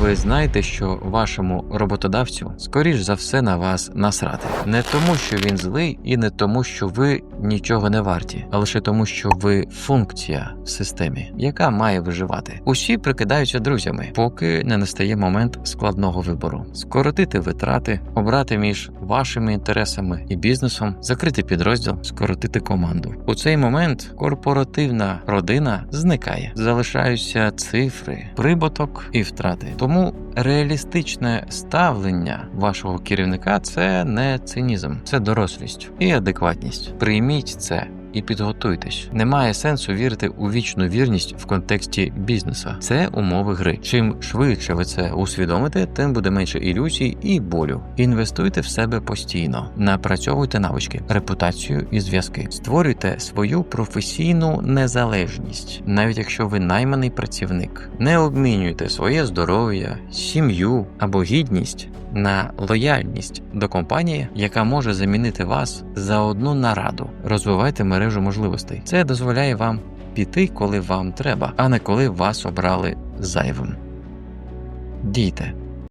Ви знаєте, що вашому роботодавцю скоріш за все на вас насрати. Не тому, що він злий, і не тому, що ви нічого не варті, а лише тому, що ви функція в системі, яка має виживати. Усі прикидаються друзями, поки не настає момент складного вибору: скоротити витрати, обрати між вашими інтересами і бізнесом, закрити підрозділ, скоротити команду. У цей момент корпоративна родина зникає, залишаються цифри, прибуток і втрати. Тому реалістичне ставлення вашого керівника це не цинізм, це дорослість і адекватність. Прийміть це. І підготуйтесь. Немає сенсу вірити у вічну вірність в контексті бізнесу. Це умови гри. Чим швидше ви це усвідомите, тим буде менше ілюзій і болю. Інвестуйте в себе постійно, напрацьовуйте навички, репутацію і зв'язки. Створюйте свою професійну незалежність, навіть якщо ви найманий працівник. Не обмінюйте своє здоров'я, сім'ю або гідність на лояльність до компанії, яка може замінити вас за одну нараду. Розвивайте мережу можливостей. Це дозволяє вам піти, коли вам треба, а не коли вас обрали зайвим. Дійте.